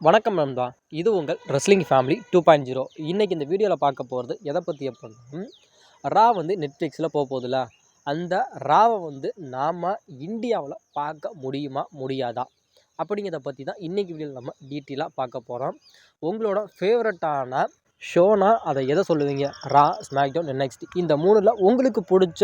வணக்கம் நண்பா இது உங்கள் wrestling family two point zero இன்றைக்கி இந்த வீடியோவில் பார்க்க போகிறது எதை பற்றி அப்படின்னா ரா வந்து நெட்ஃப்ளிக்ஸில் போக போகுதுல அந்த ராவை வந்து நாம் இந்தியாவில் பார்க்க முடியுமா முடியாதா? அப்படிங்கிறத பற்றி தான் இன்றைக்கி வீடியோவில் நம்ம டீட்டெயிலாக பார்க்க போகிறோம் உங்களோட ஃபேவரட்டான ஷோனா அதை எதை சொல்லுவீங்க? ரா ஸ்மாக் டவுன் என்எக்ஸ்டி இந்த மூணில் உங்களுக்கு பிடிச்ச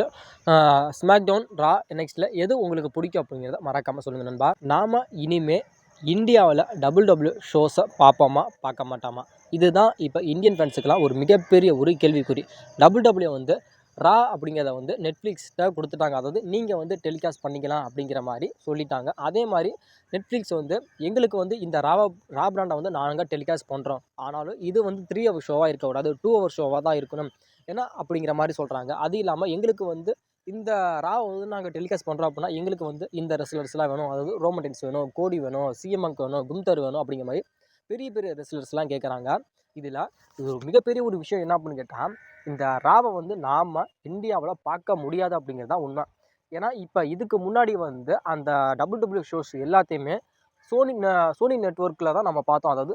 ஸ்மாக்டவுன் ரா என்எக்ஸ்டியில் எது உங்களுக்கு பிடிக்கும் அப்படிங்கிறத மறக்காமல் சொல்லுங்கள் நண்பா. நாம் இனிமே இந்தியாவில் டபுள் டபுள்யூ ஷோஸை பார்ப்போமா பார்க்க மாட்டோமா? இதுதான் இப்போ இந்தியன் ஃபேன்ஸுக்கெல்லாம் ஒரு மிகப்பெரிய ஒரு கேள்விக்குறி. டபுள் டபுள்யூ வந்து ரா அப்படிங்கிறத வந்து நெட்ஃப்ளிக்ஸ்கிட்ட கொடுத்துட்டாங்க. அதாவது நீங்கள் வந்து டெலிகாஸ்ட் பண்ணிக்கலாம் அப்படிங்கிற மாதிரி சொல்லிட்டாங்க. அதே மாதிரி நெட்ஃப்ளிக்ஸ் வந்து எங்களுக்கு வந்து இந்த ராவா ரா பிராண்டை வந்து நாங்கள் டெலிகாஸ்ட் பண்ணுறோம். ஆனாலும் இது வந்து த்ரீ ஹவர் ஷோவாக இருக்கக்கூடாது. டூ ஹவர் ஷோவாக தான் இருக்கணும். ஏன்னா அப்படிங்கிற மாதிரி சொல்கிறாங்க. அது இல்லாமல் எங்களுக்கு வந்து இந்த ராவை வந்து நாங்கள் டெலிகாஸ்ட் பண்ணுறோம் அப்படின்னா எங்களுக்கு வந்து இந்த ரெஸ்லர்ஸ்லாம் வேணும். அதாவது ரோமன்டென்ஸ் வேணும் கோடி வேணும் சிஎம்எங்க் வேணும் கும்தர் வேணும் அப்படிங்கிற மாதிரி பெரிய பெரிய ரெஸ்லர்ஸ்லாம் கேட்குறாங்க இதில் இது ஒரு மிகப்பெரிய ஒரு விஷயம் என்ன அப்படின்னு கேட்டால் இந்த ராவை வந்து நாம் இந்தியாவில் பார்க்க முடியாது அப்படிங்கிறது தான் உண்மை. ஏன்னா இப்போ இதுக்கு முன்னாடி வந்து அந்த டபுள் டபுள்யூ ஷோஸ் எல்லாத்தையுமே சோனி சோனி நெட்ஒர்க்கில் தான் நம்ம பார்த்தோம். அதாவது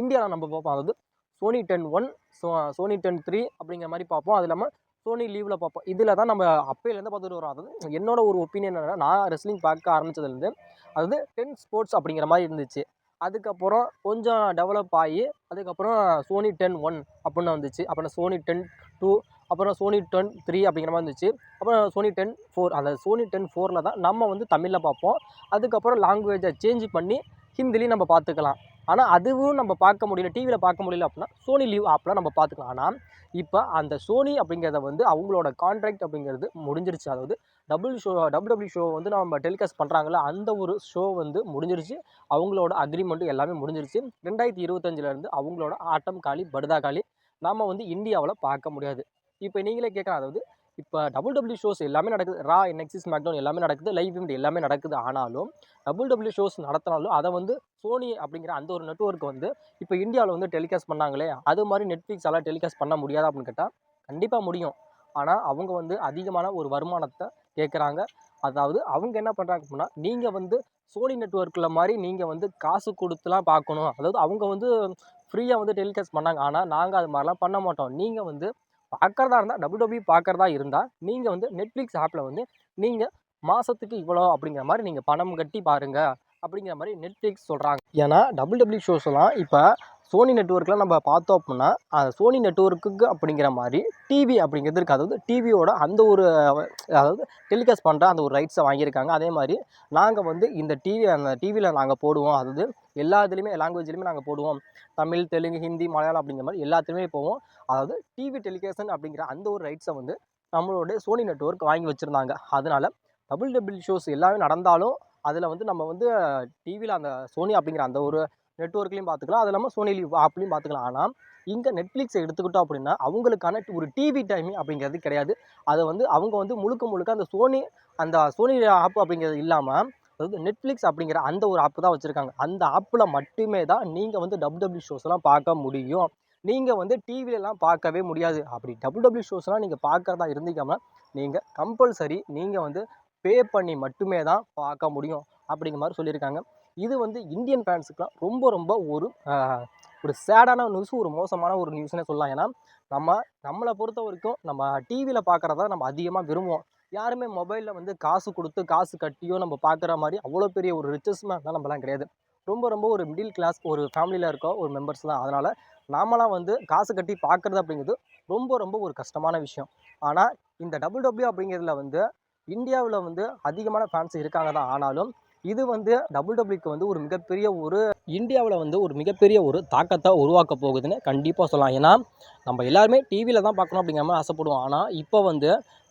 இந்தியாவில் நம்ம பார்ப்போம். அதாவது Sony ten one so Sony ten three அப்படிங்கிற மாதிரி பார்ப்போம். அது இல்லாமல் சோனி லீவில் பார்ப்போம் இதில் தான் நம்ம அப்பையிலேருந்து பார்த்துட்டு வரோம். அதாவது என்னோட ஒரு ஒப்பீனியன் என்னென்னா நான் ரெஸ்லிங் பார்க்க ஆரம்பித்ததுலேருந்து அதாவது டென் ஸ்போர்ட்ஸ் அப்படிங்கிற மாதிரி இருந்துச்சு. அதுக்கப்புறம் கொஞ்சம் டெவலப் ஆகி அதுக்கப்புறம் சோனி டென் ஒன் அப்படின்னு வந்துச்சு. அப்புறம் சோனி டென் டூ அப்புறம் சோனி டென் த்ரீ அப்படிங்கிற மாதிரி இருந்துச்சு. அப்புறம் சோனி டென் ஃபோர் அந்த சோனி டென் ஃபோரில் தான் நம்ம வந்து தமிழில் பார்ப்போம். அதுக்கப்புறம் லாங்குவேஜை சேஞ்ச் பண்ணி ஹிந்திலையும் நம்ம பார்த்துக்கலாம். ஆனால் அதுவும் நம்ம பார்க்க முடியல டிவியில் பார்க்க முடியல அப்படின்னா சோனி லீவ் ஆப்பில் நம்ம பார்த்துக்கலாம். ஆனால் இப்போ அந்த சோனி அப்படிங்கிறத வந்து அவங்களோட கான்ட்ராக்ட் அப்படிங்கிறது முடிஞ்சிருச்சு. அதாவது double show double W show வந்து நம்ம டெலிகாஸ்ட் பண்ணுறாங்களே அந்த ஒரு ஷோ வந்து முடிஞ்சிருச்சு. அவங்களோட அக்ரிமெண்ட்டு எல்லாமே முடிஞ்சிருச்சு. ரெண்டாயிரத்தி இருபத்தஞ்சிலேருந்து அவங்களோட ஆட்டம் காலி படுதா காலி நாம் வந்து இந்தியாவில் பார்க்க முடியாது. இப்போ நீங்களே கேட்கலாம். அதாவது இப்போ டபுள் டபுள்யூ ஷோஸ் எல்லாமே நடக்குது. ரா நெக்ஸிஸ் மேக்டவுன் எல்லாமே நடக்குது. லைவ் இவெண்ட் எல்லாமே நடக்குது. ஆனாலும் டபுள் டபுள்யூ ஷோஸ் நடத்தினாலும் அதை வந்து சோனி அப்படிங்கிற அந்த ஒரு நெட்ஒர்க் வந்து இப்போ இந்தியாவில் வந்து டெலிகாஸ்ட் பண்ணாங்களே அது மாதிரி நெட்ஃப்ளிக்ஸ் எல்லாம் டெலிகாஸ்ட் பண்ண முடியாது அப்படின்னு கேட்டால் கண்டிப்பாக முடியும். ஆனால் அவங்க வந்து அதிகமான ஒரு வருமானத்தை கேட்குறாங்க அதாவது அவங்க என்ன பண்ணுறாங்க அப்படின்னா நீங்கள் வந்து சோனி நெட்ஒர்க்கில் மாதிரி நீங்கள் வந்து காசு கொடுத்துலாம் பார்க்கணும். அதாவது அவங்க வந்து ஃப்ரீயாக வந்து டெலிகாஸ்ட் பண்ணாங்க. ஆனால் நாங்கள் அது மாதிரிலாம் பண்ண மாட்டோம். நீங்கள் வந்து பார்க்குறதா இருந்தால் டபுள் டபுள்யூ பார்க்குறதா இருந்தால் நீங்கள் வந்து நெட்ஃப்ளிக்ஸ் ஆப்பில் வந்து நீங்கள் மாதத்துக்கு இவ்வளோ அப்படிங்கிற மாதிரி நீங்கள் பணம் கட்டி பாருங்கள் அப்படிங்கிற மாதிரி நெட்ஃப்ளிக்ஸ் சொல்கிறாங்க ஏன்னா டபுள் டபுள்யூ ஷோஸ்லாம் இப்போ சோனி நெட்ஒர்க்கில் நம்ம பார்த்தோம் அப்படின்னா அந்த சோனி நெட்ஒர்க்குக்கு அப்படிங்கிற மாதிரி டிவி அப்படிங்கிறது இருக்குது. அதாவது டிவியோட அந்த ஒரு அதாவது டெலிகாஸ்ட் பண்ணுற அந்த ஒரு ரைட்ஸை வாங்கியிருக்காங்க. அதே மாதிரி நாங்கள் வந்து இந்த டிவி அந்த டிவியில் நாங்கள் போடுவோம். அதாவது எல்லா இதுலேயுமே லாங்குவேஜ்லேயுமே நாங்கள் போடுவோம். தமிழ் தெலுங்கு ஹிந்தி மலையாளம் அப்படிங்கிற மாதிரி எல்லாத்துலேயுமே போவோம். அதாவது டிவி டெலிகேஷன் அப்படிங்கிற அந்த ஒரு ரைட்ஸை வந்து நம்மளுடைய சோனி நெட்ஒர்க் வாங்கி வச்சுருந்தாங்க. அதனால் டபுள் டபுள் ஷோஸ் எல்லாமே நடந்தாலும் அதில் வந்து நம்ம வந்து டிவியில் அந்த சோனி அப்படிங்கிற அந்த ஒரு நெட்ஒர்க்லையும் பார்த்துக்கலாம். அது இல்லாமல் சோனி லீவ் ஆப்லையும் பார்த்துக்கலாம். ஆனால் இங்கே நெட்ஃப்ளிக்ஸை எடுத்துக்கிட்டோம் அப்படின்னா அவங்களுக்கான ஒரு டிவி டைமிங் அப்படிங்கிறது கிடையாது. அதை வந்து அவங்க வந்து முழுக்க முழுக்க அந்த சோனி அந்த சோனி ஆப் அப்படிங்கிறது இல்லாமல் அதாவது நெட்ஃப்ளிக்ஸ் அப்படிங்கிற அந்த ஒரு ஆப்பு தான் வச்சுருக்காங்க. அந்த ஆப்பில் மட்டுமே தான் நீங்கள் வந்து டபுள் டபுள்யூ ஷோஸ்லாம் பார்க்க முடியும். நீங்கள் வந்து டிவிலலாம் பார்க்கவே முடியாது. அப்படி டபுள் டபுள்யூ ஷோஸ்லாம் நீங்கள் பார்க்குறதா இருந்தீங்கன்னா நீங்கள் கம்பல்சரி நீங்கள் வந்து பே பண்ணி மட்டுமே தான் பார்க்க முடியும். அப்படிங்கிற மாதிரி சொல்லியிருக்காங்க. இது வந்து இந்தியன் ஃபேன்ஸுக்குலாம் ரொம்ப ரொம்ப ஒரு ஒரு சேடான நியூஸ் ஒரு மோசமான ஒரு நியூஸ்னே சொல்லலாம். ஏன்னா நம்ம நம்மளை பொறுத்த வரைக்கும் நம்ம டிவியில் பார்க்குறத நம்ம அதிகமாக விரும்புவோம். யாருமே மொபைலில் வந்து காசு கொடுத்து காசு கட்டியோ நம்ம பார்க்குற மாதிரி அவ்வளோ பெரிய ஒரு ரிச்சஸ் இருந்தால் நம்மலாம் கிடையாது. ரொம்ப ரொம்ப ஒரு மிடில் கிளாஸ் ஒரு ஃபேமிலியில் இருக்க ஒரு மெம்பர்ஸ் தான். அதனால் நாமலாம் வந்து காசு கட்டி பார்க்குறது அப்படிங்கிறது ரொம்ப ரொம்ப ஒரு கஷ்டமான விஷயம். ஆனால் இந்த டபுள் டபிள்யூ அப்படிங்கிறதுல வந்து இந்தியாவில் வந்து அதிகமான ஃபேன்ஸ் இருக்காங்க தான். ஆனாலும் இது வந்து டபுள் வந்து ஒரு மிகப்பெரிய ஒரு இந்தியாவில் வந்து ஒரு மிகப்பெரிய ஒரு தாக்கத்தை உருவாக்க போகுதுன்னு கண்டிப்பாக சொல்லலாம். ஏன்னா நம்ம எல்லாருமே டிவியில் தான் பார்க்கணும் அப்படிங்கிற மாதிரி ஆசைப்படுவோம். ஆனால் இப்போ வந்து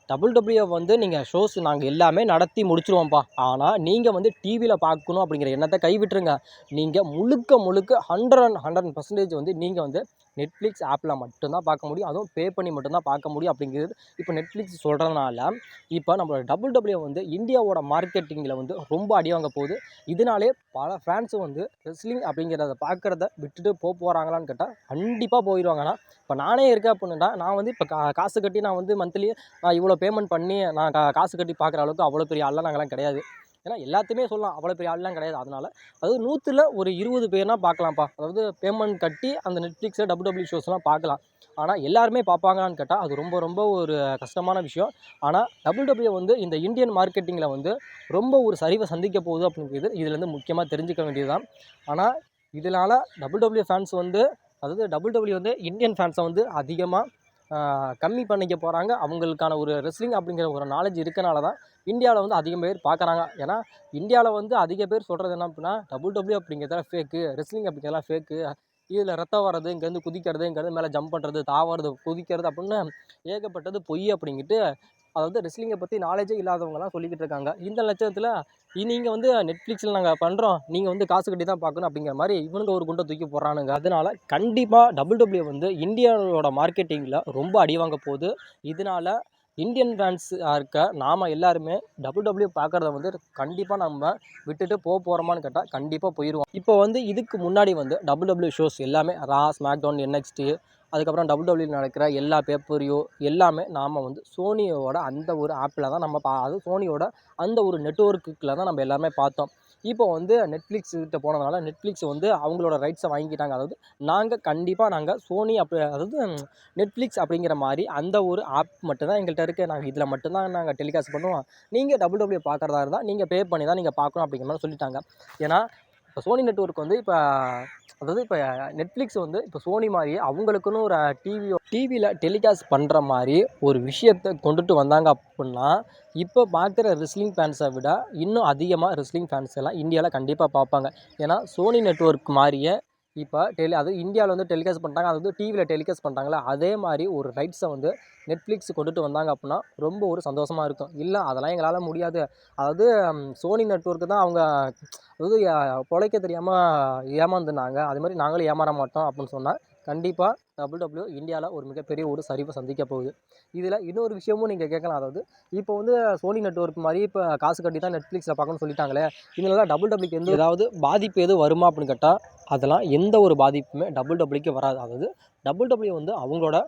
டபுள் டபுள்யூ வந்து நீங்கள் ஷோஸ் நாங்கள் எல்லாமே நடத்தி முடிச்சிருவோம்ப்பா. ஆனால் நீங்கள் வந்து டிவியில் பார்க்கணும் அப்படிங்கிற எண்ணத்தை கைவிட்டுருங்க. நீங்கள் முழுக்க முழுக்க ஹண்ட்ரட் அண்ட் ஹண்ட்ரட் பர்சன்டேஜ் வந்து நீங்கள் வந்து நெட்ஃப்ளிக்ஸ் ஆப்பில் மட்டும்தான் பார்க்க முடியும். அதுவும் பே பண்ணி மட்டும்தான் பார்க்க முடியும் அப்படிங்கிறது இப்போ நெட்ஃப்ளிக்ஸ் சொல்கிறதுனால இப்போ நம்மளோட டபுள் டபுள்யூ வந்து இந்தியாவோட மார்க்கெட்டிங்கில் வந்து ரொம்ப அடி வாங்க போகுது. இதனாலே பல ஃபேன்ஸும் வந்து ரெஸ்லிங் அப்படிங்கிறத பார்க்குறத விட்டுட்டு போக போகிறாங்களான்னு கேட்டால் கண்டிப்பாக போயிடுவாங்கன்னா இப்போ நானே இருக்கேன் அப்படின்னா நான் வந்து இப்போ கா காசு கட்டி நான் வந்து மந்த்லி நான் இவ்வளோ பேமெண்ட் பண்ணி நான் கா காசு கட்டி பார்க்குற அளவுக்கு அவ்வளோ பெரிய ஆள்லாம் நாங்கள்லாம் கிடையாது. ஏன்னா எல்லாத்தையுமே சொல்லலாம். அவ்வளோ பெரிய ஆள்லாம் கிடையாது அதனால். அதாவது நூற்றில் ஒரு இருபது பேர்னா பார்க்கலாம்ப்பா. அதாவது பேமெண்ட் கட்டி அந்த நெட்ஃப்ளிக்ஸில் டபுள் டபுள்யூ ஷோஸ்லாம் பார்க்கலாம். ஆனால் எல்லாருமே பார்ப்பாங்களான்னு கேட்டால் அது ரொம்ப ரொம்ப ஒரு கஷ்டமான விஷயம். ஆனால் டபுள் டபுள்யூ வந்து இந்த இந்தியன் மார்க்கெட்டிங்கில் வந்து ரொம்ப ஒரு சரிவை சந்திக்க போகுது அப்படிங்கிறது இதுலேருந்து முக்கியமாக தெரிஞ்சுக்க வேண்டியது தான் ஆனால் இதனால் டபுள் டபுள்யூ ஃபேன்ஸ் வந்து அதாவது டபுள் டபுள்யூ வந்து இந்தியன் ஃபேன்ஸை வந்து அதிகமாக கம்மி பண்ணிக்க போகிறாங்க அவங்களுக்கான ஒரு ரெஸ்லிங் அப்படிங்கிற ஒரு நாலேஜ் இருக்கனால தான் இந்தியாவில் வந்து அதிகம் பேர் பார்க்குறாங்க ஏன்னா இந்தியாவில் வந்து அதிக பேர் சொல்கிறது என்ன அப்படின்னா டபுள் டபுள்யூ அப்படிங்கிறதெல்லாம் ஃபேக்கு ரெஸ்லிங் அப்படிங்கிறதெல்லாம் ஃபேக்கு இதில் ரத்தம் வர்றது இங்கேருந்து குதிக்கிறது இங்கேருந்து மேலே ஜம்ப் பண்ணுறது தாவறது குதிக்கிறது அப்படின்னு ஏகப்பட்டது பொய் அப்படிங்கிட்டு அதாவது ரெஸ்லிங்கை பற்றி நாலேஜே இல்லாதவங்கலாம் சொல்லிக்கிட்டு இருக்காங்க. இந்த லட்சத்தில் நீங்கள் வந்து நெட்ஃப்ளிக்ஸில் நாங்கள் பண்ணுறோம் நீங்கள் வந்து காசு கட்டி தான் பார்க்கணும் அப்படிங்கிற மாதிரி இவனுங்க ஒரு குண்டை தூக்கி போடுறானுங்க. அதனால் கண்டிப்பாக டபுள் டபுள்யூ வந்து இந்தியாவோட மார்க்கெட்டிங்கில் ரொம்ப அடி வாங்க போகுது. இதனால் இந்தியன் ஃபேன்ஸாக இருக்க நாம் எல்லாருமே டபுள் டபுள்யூ பார்க்குறத வந்து கண்டிப்பாக நம்ம விட்டுட்டு போக போகிறோமான்னு கேட்டால் கண்டிப்பாக போயிடுவோம் இப்போ வந்து இதுக்கு முன்னாடி வந்து டபுள் டபுள்யூ ஷோஸ் எல்லாமே ரா ஸ்மாக் டவுன் என்எக்ஸ்டி அதுக்கப்புறம் டபுள் டபுள்யூ நடக்கிற எல்லா பேப்பரையோ எல்லாமே நாம் வந்து சோனியோட அந்த ஒரு ஆப்பில் தான் நம்ம பா அது சோனியோட அந்த ஒரு நெட்ஒர்க்குள்ள தான் நம்ம எல்லாமே பார்த்தோம். இப்போ வந்து நெட்ஃப்ளிக்ஸ் கிட்ட போனதுனால நெட்ஃப்ளிக்ஸ் வந்து அவங்களோட ரைட்ஸை வாங்கிட்டாங்க அதாவது நாங்கள் கண்டிப்பாக நாங்கள் சோனி அப்படி அதாவது நெட்ஃப்ளிக்ஸ் அப்படிங்கிற மாதிரி அந்த ஒரு ஆப் மட்டும்தான் எங்கள்கிட்ட இருக்குது நாங்கள் இதில் மட்டும்தான் நாங்கள் டெலிகாஸ்ட் பண்ணுவோம். நீங்கள் டபுள் டபுள்யூ பார்க்குறதா இருந்தால் நீங்கள் பே பண்ணி தான் நீங்கள் பார்க்கணும் அப்படிங்கிற மாதிரி சொல்லிட்டாங்க. ஏன்னா இப்போ சோனி நெட்ஒர்க் வந்து இப்போ அதாவது இப்போ நெட்ஃப்ளிக்ஸ் வந்து இப்போ சோனி மாதிரியே அவங்களுக்குன்னு ஒரு டிவி டிவியில் டெலிகாஸ்ட் பண்ணுற மாதிரி ஒரு விஷயத்தை கொண்டுட்டு வந்தாங்க அப்படின்னா இப்போ பார்க்குற ரெஸ்லிங் ஃபேன்ஸை விட இன்னும் அதிகமாக ரெஸ்லிங் ஃபேன்ஸ் எல்லாம் இந்தியாவில் கண்டிப்பாக பார்ப்பாங்க. ஏன்னா சோனி நெட்ஒர்க் மாதிரியே இப்போ டெலி அது இந்தியாவில் வந்து டெலிகாஸ்ட் பண்ணிட்டாங்க அது வந்து டிவியில் டெலிகாஸ்ட் பண்ணிட்டாங்களே அதே மாதிரி ஒரு ரைட்ஸை வந்து நெட்ஃப்ளிக்ஸ் கொண்டுட்டு வந்தாங்க அப்படின்னா ரொம்ப ஒரு சந்தோஷமாக இருக்கும். இல்லை அதெல்லாம் எங்களால் முடியாது. அதாவது சோனி நெட்ஒர்க்கு தான் அவங்க அதாவது பிழைக்க தெரியாமல் ஏமாந்துனாங்க. அது மாதிரி நாங்களும் ஏமாற மாட்டோம் அப்படின்னு சொன்னால் கண்டிப்பாக டபுள் டபுள்யூ இந்தியாவில் ஒரு மிகப்பெரிய ஒரு சரிவை சந்திக்க போகுது. இதில் இன்னொரு விஷயமும் நீங்கள் கேட்கலாம். அதாவது இப்போ வந்து சோனி நெட்ஒர்க் மாதிரி இப்போ காசு கட்டி தான் நெட்ஃப்ளிக்ஸில் பார்க்கணும்னு சொல்லிட்டாங்களே இதனால் டபுள் டபுள்யூக்கு எந்த ஏதாவது பாதிப்பு எதுவும் வருமா அப்படின்னு கேட்டால் அதெல்லாம் எந்த ஒரு பாதிப்புமே டபுள் டபுள்யூக்கு வராது. அதாவது டபுள் டபுள்யூ வந்து அவங்களோட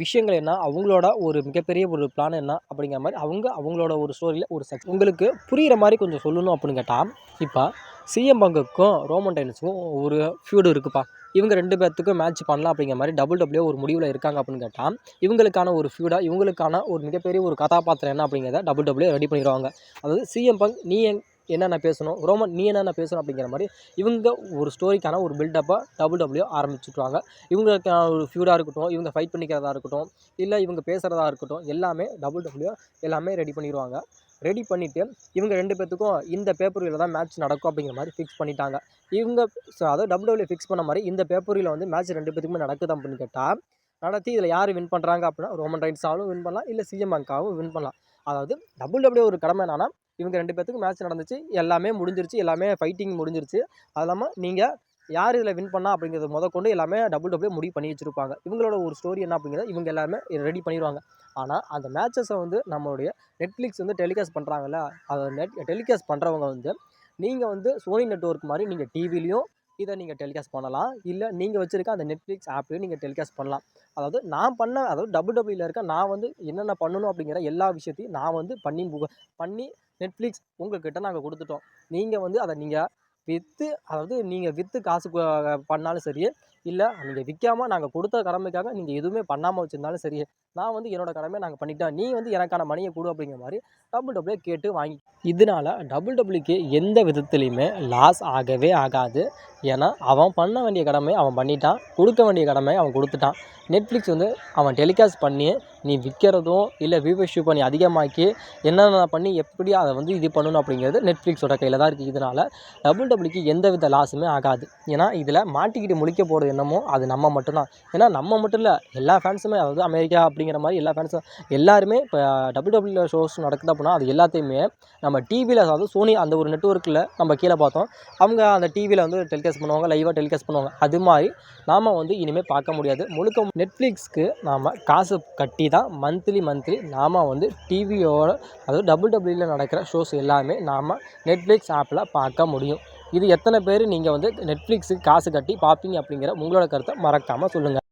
விஷயங்கள் என்ன அவங்களோட ஒரு மிகப்பெரிய ஒரு பிளான் என்ன அப்படிங்கிற மாதிரி அவங்க அவங்களோட ஒரு ஸ்டோரியில் ஒரு செக்ஸ் உங்களுக்கு புரிகிற மாதிரி கொஞ்சம் சொல்லணும் அப்படின்னு கேட்டால் இப்போ சிஎம் பங்குக்கும் ரோமன் டைன்ஸுக்கும் ஒரு ஃபியூடு இருக்குப்பா. இவங்க ரெண்டு பேர்த்துக்கும் மேட்ச் பண்ணலாம் அப்படிங்கிற மாதிரி டபுள் டபுள்யூ ஒரு முடிவில் இருக்காங்க அப்படின்னு கேட்டால் இவங்களுக்கான ஒரு ஃபியூடாக இவங்களுக்கான ஒரு மிகப்பெரிய ஒரு கதாபாத்திரம் என்ன அப்படிங்கிறத டபுள் டபுள்யூ ரெடி பண்ணிடுவாங்க. அதாவது சிஎம் பங்க் நீ எங் என்னென்ன பேசணும்? ரோமன் நீ என்னென்ன பேசணும் அப்படிங்கிற மாதிரி இவங்க ஒரு ஸ்டோரிக்கான ஒரு பில்டப்பை டபுள் டபுள்யூ ஆரம்பிச்சுட்டுவாங்க இவங்களுக்கான ஒரு ஃபியூடாக இருக்கட்டும் இவங்க ஃபைட் பண்ணிக்கிறதா இருக்கட்டும் இல்லை இவங்க பேசுகிறதா இருக்கட்டும் எல்லாமே டபுள் டபுள்யூ எல்லாமே ரெடி பண்ணிடுவாங்க. ரெடி பண்ணிவிட்டு இவங்க ரெண்டு பேர்த்துக்கும் இந்த பேப்பரில் தான் மேட்ச் நடக்கும் அப்படிங்கிற மாதிரி ஃபிக்ஸ் பண்ணிட்டாங்க. இவங்க ஸோ அதாவது டபுள்யூ ஃபிக்ஸ் பண்ண மாதிரி இந்த பேப்பரில் வந்து மேட்ச் ரெண்டு பேத்துக்குமே நடக்குது அப்படின்னு கேட்டால் நடத்தி இதில் யார் வின் பண்ணுறாங்க அப்படின்னா ரோமன் ரைட்ஸாகவும் வின் பண்ணலாம் இல்லை சிஎம் பங்காவும் வின் பண்ணலாம். அதாவது டபுள் ஒரு கடமை என்னன்னா இவங்க ரெண்டு பேர்த்துக்கும் மேட்ச் நடந்துச்சு எல்லாமே முடிஞ்சிருச்சு எல்லாமே ஃபைட்டிங் முடிஞ்சிருச்சு. அது இல்லாமல் நீங்கள் யார் இதில் வின் பண்ணா அப்படிங்கிறது முத கொண்டு எல்லாமே டபுள் டபுள்யூ முடிவு பண்ணி வச்சுருப்பாங்க. இவங்களோட ஒரு ஸ்டோரி என்ன அப்படிங்கிறத இவங்க எல்லாருமே ரெடி பண்ணிடுவாங்க ஆனால் அந்த மேட்சஸை வந்து நம்மளுடைய நெட்ஃப்ளிக்ஸ் வந்து டெலிகாஸ்ட் பண்ணுறாங்கல்ல அதை நெட் டெலிகாஸ்ட் பண்ணுறவங்க வந்து நீங்கள் வந்து சோனி நெட்ஒர்க் மாதிரி நீங்கள் டிவிலையும் இதை நீங்கள் டெலிகாஸ்ட் பண்ணலாம். இல்லை நீங்கள் வச்சுருக்க அந்த நெட்ஃப்ளிக்ஸ் ஆப்லையும் நீங்கள் டெலிகாஸ்ட் பண்ணலாம். அதாவது நான் பண்ண அதாவது டபுள் டபுள்யூவில் இருக்க நான் வந்து என்னென்ன பண்ணணும் அப்படிங்கிற எல்லா விஷயத்தையும் நான் வந்து பண்ணி பண்ணி நெட்ஃப்ளிக்ஸ் உங்கள்கிட்ட நாங்கள் கொடுத்துட்டோம். நீங்கள் வந்து அதை நீங்கள் விற்று அதாவது நீங்கள் விற்று காசு பண்ணாலும் சரி இல்லை நீங்கள் விற்காம நாங்கள் கொடுத்த கடமைக்காக நீங்கள் எதுவுமே பண்ணாமல் வச்சுருந்தாலும் சரி நான் வந்து என்னோடய கடமையை நாங்கள் பண்ணிட்டேன் நீ வந்து எனக்கான மணியை கொடு அப்படிங்கிற மாதிரி டபுள் டபுள்யூ கேட்டு வாங்கி இதனால் டபுள் டபுள்யூக்கு எந்த விதத்துலையுமே லாஸ் ஆகவே ஆகாது. ஏன்னா அவன் பண்ண வேண்டிய கடமை அவன் பண்ணிட்டான் கொடுக்க வேண்டிய கடமை அவன் கொடுத்துட்டான். நெட்ஃப்ளிக்ஸ் வந்து அவன் டெலிகாஸ்ட் பண்ணி நீ விற்கிறதும் இல்லை வியூவர்ஷிப் பண்ணி அதிகமாக்கி என்னென்ன பண்ணி எப்படி அதை வந்து இது பண்ணணும் அப்படிங்கிறது நெட்ஃப்ளிக்ஸோட கையில் தான் இருக்குது இதனால் டபுள் டபுள்யூக்கு எந்த வித லாஸுமே ஆகாது. ஏன்னா இதில் மாட்டிக்கிட்டு முழிக்க போகிறது என்னமோ அது நம்ம மட்டும்தான். ஏன்னா நம்ம மட்டும் இல்லை எல்லா ஃபேன்ஸுமே அதாவது அமெரிக்கா அப்படிங்கிற மாதிரி எல்லா ஃபேன்ஸும் எல்லாருமே இப்போ டபுள் டபுள்யூ ஷோஸ் நடக்குது அப்படின்னா அது எல்லாத்தையுமே நம்ம டிவியில் அதாவது சோனி அந்த ஒரு நெட்ஒர்க்கில் நம்ம கீழே பார்த்தோம். அவங்க அந்த டிவியில் வந்து டெலிகாஸ்ட் பண்ணுவாங்க லைவாக டெலிகாஸ்ட் பண்ணுவாங்க. அது மாதிரி நாம் வந்து இனிமேல் பார்க்க முடியாது. முழுக்க நெட்ஃப்ளிக்ஸ்க்கு நாம் காசு கட்டி தான் மந்த்லி மந்த்லி நாம் வந்து டிவியோட அதாவது டபுள் டபுள்யூவில் நடக்கிற ஷோஸ் எல்லாமே நாம் நெட்ஃப்ளிக்ஸ் ஆப்பில் பார்க்க முடியும். இது எத்தனை பேர் நீங்கள் வந்து நெட்ஃப்ளிக்ஸுக்கு காசு கட்டி பார்ப்பீங்க அப்படிங்கிற உங்களோட கருத்தை மறக்காமல் சொல்லுங்கள்